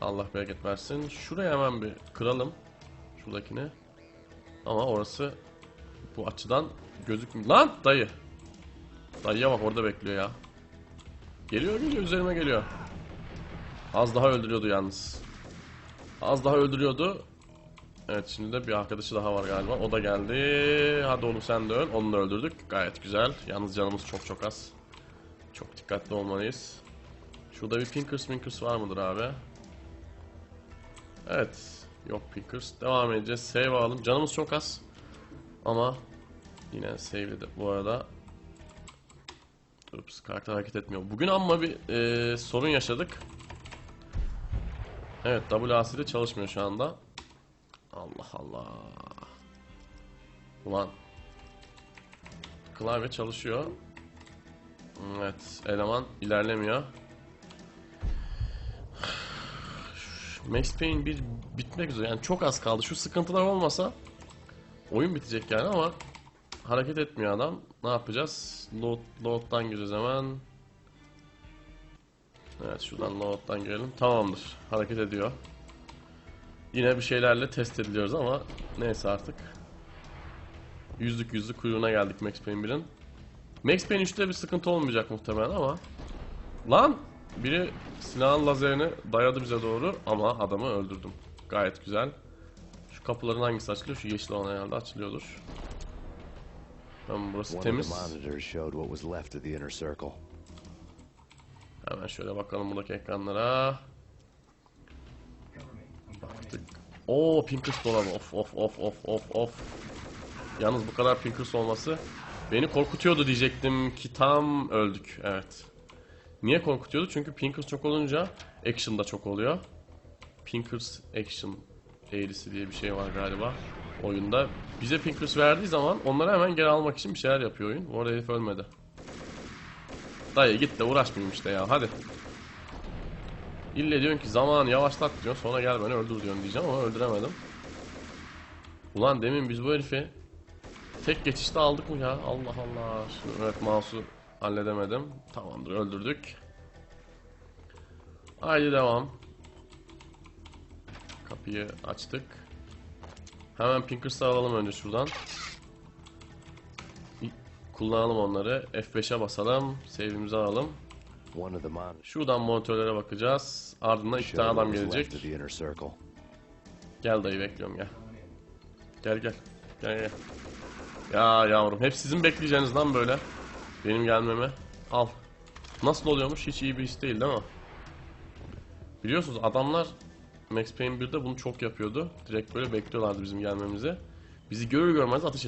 Allah bereket versin. Şuraya hemen bir kıralım. Şuradakini. Ama orası bu açıdan gözükmüyor. Lan dayı. Dayıya bak orada bekliyor ya. Geliyor geliyor üzerime geliyor. Az daha öldürüyordu yalnız. Az daha öldürüyordu. Evet şimdi de bir arkadaşı daha var galiba. O da geldi. Hadi oğlum sen de öl. Onu da öldürdük. Gayet güzel. Yalnız canımız çok çok az. Çok dikkatli olmalıyız. Şurada bir Pinkers Minkers var mıdır abi? Evet. Yok Pinkers. Devam edeceğiz. Save alalım. Canımız çok az. Ama yine save'ledim bu arada. Ups, karakter hareket etmiyor. Bugün amma bir e, sorun yaşadık. Evet, WASD çalışmıyor şu anda. Allah Allah. Ulan. Klavye çalışıyor. Evet, eleman ilerlemiyor. Max Payne 1 bitmek üzere. Yani çok az kaldı. Şu sıkıntılar olmasa oyun bitecek yani ama hareket etmiyor adam. Ne yapacağız? Load, load'dan gireceğiz hemen. Evet şuradan load'dan girelim. Tamamdır. Hareket ediyor. Yine bir şeylerle test ediliyoruz ama neyse artık. Yüzlük yüzlük kuyruğuna geldik Max Payne 1'in. Max Payne 3'te bir sıkıntı olmayacak muhtemelen ama Lan! Biri silahın lazerini dayadı bize doğru ama adamı öldürdüm. Gayet güzel. Şu kapıların hangisi açılıyor? Şu yeşil olan herhalde açılıyordur. Tamam burası temiz. Hemen şöyle bakalım buradaki ekranlara. Baktık. Oo Pinkers dolabı. Of of of of of of. Yalnız bu kadar Pinkers olması beni korkutuyordu diyecektim ki tam öldük. Evet. Niye korkutuyordu? Çünkü Pinkers çok olunca action da çok oluyor. Pinkers action eğrisi diye bir şey var galiba oyunda. Bize Pinkers verdiği zaman onları hemen geri almak için bir şeyler yapıyor oyun. Bu arada herif ölmedi. Dayı git de uğraşmayayım işte ya hadi. İlle diyorsun ki zaman yavaşlat diyorsun sonra gel beni öldür diyorsun diyeceğim ama öldüremedim. Ulan demin biz bu herifi tek geçişte aldık mı ya? Allah Allah. Şimdi evet mouse'u halledemedim. Tamamdır öldürdük. Haydi devam. Kapıyı açtık. Hemen Pinkers'ı alalım önce şuradan. Kullanalım onları. F5'e basalım. Save'imizi alalım. Şuradan monitörlere bakacağız. Ardından iki tane adam gelecek. Gel dayı bekliyorum gel. Gel gel. Gel gel. Ya yavrum hep sizin bekleyeceğiniz lan böyle. Benim gelmeme. Al. Nasıl oluyormuş hiç iyi bir his değil değil mi? Biliyorsunuz adamlar Max Payne 1'de bunu çok yapıyordu. Direkt böyle bekliyorlardı bizim gelmemizi. Bizi görür görmez ateş